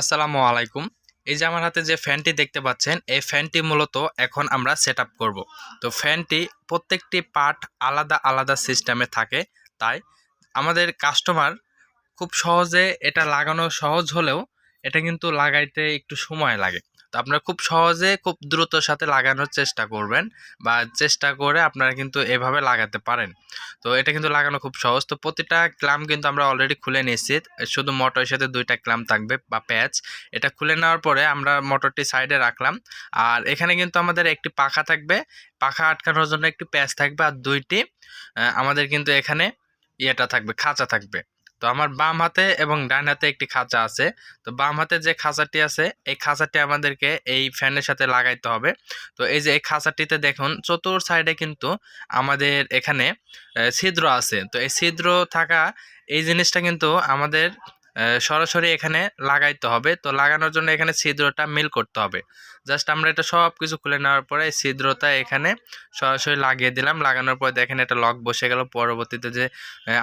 আসসালামু আলাইকুম। এই যে আমার হাতে যে ফ্যানটি দেখতে পাচ্ছেন, এই ফ্যানটি মূলত এখন আমরা সেট আপ করব। তো ফ্যানটি প্রত্যেকটি পার্ট আলাদা আলাদা সিস্টেমে থাকে। তাই আমাদের কাস্টমার খুব সহজে এটা লাগানো সহজ হলেও এটা কিন্তু লাগাইতে একটু সময় লাগে। তো আপনারা খুব সহজে খুব দ্রুতর সাথে লাগানোর চেষ্টা করবেন বা চেষ্টা করে আপনারা কিন্তু এভাবে লাগাতে পারেন। তো এটা কিন্তু লাগানো খুব সহজ। তো প্রতিটা ক্লাম কিন্তু আমরা অলরেডি খুলে নিয়েছি। শুধু মোটরের সাথে দুইটা ক্লাম থাকবে বা প্যাচ এটা খুলে নেওয়ার পরে আমরা মোটরটি সাইডে রাখলাম। আর এখানে কিন্তু আমাদের একটি পাখা থাকবে। পাখা আটকানোর জন্য একটি প্যাচ থাকবে আর দুইটি আমাদের কিন্তু এখানে ইয়েটা থাকবে, খাঁচা থাকবে। তো আমার বাম হাতে এবং ডান হাতে একটি খাঁচা আছে। তো বাম হাতে যে খাঁচাটি আছে, এই খাঁচাটি আমাদেরকে এই ফ্যানের সাথে লাগাইতে হবে। তো এই যে এই খাঁচাটিতে দেখুন, চতুর সাইডে কিন্তু আমাদের এখানে ছিদ্র আছে। তো এই ছিদ্র থাকা এই জিনিসটা কিন্তু আমাদের সরাসরি এখানে লাগাইতে হবে। তো লাগানোর জন্য এখানে ছিদ্রটা মিল করতে হবে। জাস্ট আমরা এটা সব কিছু খুলে নেওয়ার পরে ছিদ্রটা এখানে সরাসরি লাগিয়ে দিলাম। লাগানোর পরে দেখেন এটা লক বসে গেল। পরবর্তীতে যে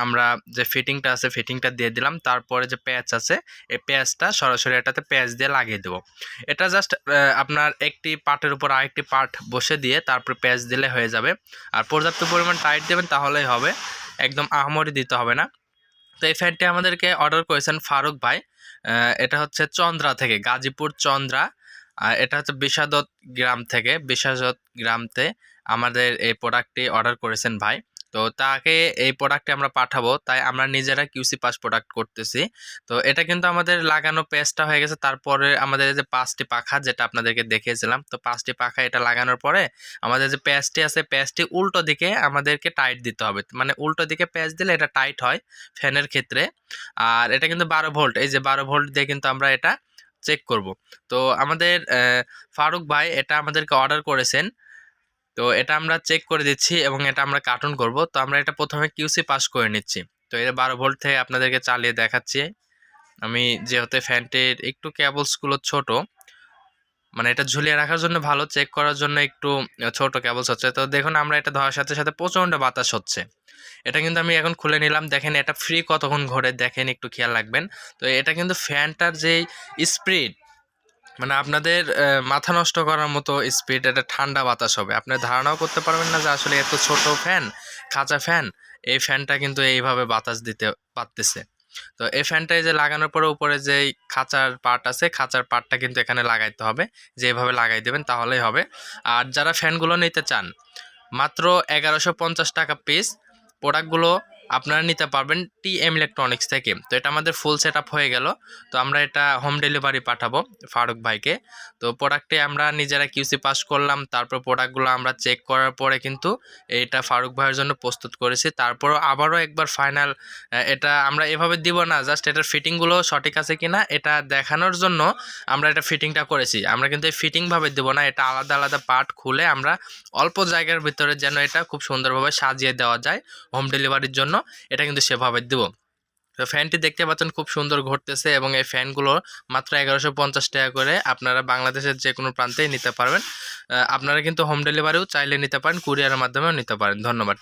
আমরা যে ফিটিংটা আছে ফিটিংটা দিয়ে দিলাম। তারপরে যে প্যাচ আছে, এই প্যাচটা সরাসরি এটাতে প্যাচ দিয়ে লাগিয়ে দেবো। এটা জাস্ট আপনার একটি পার্টের উপর আরেকটি পার্ট বসে দিয়ে তারপর প্যাচ দিলে হয়ে যাবে। আর পর্যাপ্ত পরিমাণ টাইট দেবেন তাহলেই হবে। একদম আহমরি দিতে হবে না। তো এই ফ্যানটি আমাদেরকে অর্ডার করেছেন ফারুক ভাই। এটা হচ্ছে চন্দ্রা থেকে, গাজীপুর চন্দ্রা। এটা হচ্ছে বিষাদত গ্রাম থেকে বিষাদত গ্রামতে আমাদের এই প্রোডাক্টটি অর্ডার করেছেন ভাই। তো তাকে এই প্রোডাক্টে আমরা পাঠাবো। তাই আমরা নিজেরা কিউসি পাস প্রোডাক্ট করতেছি। তো এটা কিন্তু আমাদের লাগানো পেস্টটা হয়ে গেছে। তারপরে আমাদের যে পাঁচটি পাখা, যেটা আপনাদেরকে দেখিয়েছিলাম, তো পাঁচটি পাখা এটা লাগানোর পরে আমাদের যে প্যাচটি আছে প্যাচটি উল্টো দিকে আমাদেরকে টাইট দিতে হবে। মানে উল্টো দিকে প্যাচ দিলে এটা টাইট হয় ফ্যানের ক্ষেত্রে। আর এটা কিন্তু বারো ভোল্ট এই যে বারো ভোল্ট দিয়ে কিন্তু আমরা এটা চেক করব। তো আমাদের ফারুক ভাই এটা আমাদেরকে অর্ডার করেছেন। তো এটা আমরা চেক করে দিচ্ছি এবং এটা আমরা কার্টুন করব। তো আমরা এটা প্রথমে কিউসি পাস করে নিচ্ছি। তো এটা বারো ভোল্ট থেকে আপনাদেরকে চালিয়ে দেখাচ্ছি। আমি যেহেতু ফ্যানটির একটু ক্যাবলসগুলো ছোট মানে এটা ঝুলিয়ে রাখার জন্য ভালো চেক করার জন্য একটু ছোট কেবলস হচ্ছে। তো দেখুন আমরা এটা ধরার সাথে সাথে প্রচণ্ড বাতাস হচ্ছে। এটা কিন্তু আমি এখন খুলে নিলাম। দেখেন এটা ফ্রি কতক্ষণ ঘোরে, দেখেন একটু খেয়াল রাখবেন। তো এটা কিন্তু ফ্যানটার যে স্পিড মানে আপনাদের মাথা নষ্ট করার মতো স্পিড এটা ঠান্ডা বাতাস হবে। আপনি ধারণাও করতে পারবেন না যে আসলে এত ছোট ফ্যান খাঁচা ফ্যান এই ফ্যানটা কিন্তু এইভাবে বাতাস দিতে পারতেছে। তো এই ফ্যানটা যে লাগানোর পরে উপরে যে খাঁচার পার্ট আছে, খাঁচার পার্টটা কিন্তু এখানে লাগাইতে হবে। যে এইভাবে লাগাই দেবেন, তাহলেই হবে। আর যারা ফ্যানগুলো নিতে চান, মাত্র এগারোশো পঞ্চাশ টাকা পিস প্রোডাক্টগুলো আপনারা নিতে পারবেন টি এম ইলেকট্রনিক্স থেকে। তো এটা আমাদের ফুল সেট হয়ে গেল। তো আমরা এটা হোম ডেলিভারি পাঠাবো ফারুক ভাইকে। তো প্রোডাক্টে আমরা নিজেরা কিউসি পাস করলাম, তারপর প্রোডাক্টগুলো আমরা চেক করার পরে কিন্তু এটা ফারুক ভাইয়ের জন্য প্রস্তুত করেছি। তারপরও আবারও একবার ফাইনাল এটা আমরা এভাবে দিব না জাস্ট এটার ফিটিংগুলো সঠিক আছে কি না এটা দেখানোর জন্য আমরা এটা ফিটিংটা করেছি। আমরা কিন্তু এই ফিটিংভাবে দেবো না, এটা আলাদা আলাদা পার্ট খুলে আমরা অল্প জায়গার ভিতরে যেন এটা খুব সুন্দরভাবে সাজিয়ে দেওয়া যায় হোম ডেলিভারির জন্য। এটা কিন্তু সেভাবে দেবো। তো ফ্যানটি দেখতে পাচ্ছেন খুব সুন্দর ঘটতেছে এবং এই ফ্যানগুলো মাত্র এগারোশো পঞ্চাশ টাকা করে আপনারা বাংলাদেশের যে কোনো প্রান্তেই নিতে পারবেন। আপনারা কিন্তু হোম ডেলিভারিও চাইলে নিতে পারেন, কুরিয়ারের মাধ্যমেও নিতে পারেন। ধন্যবাদ।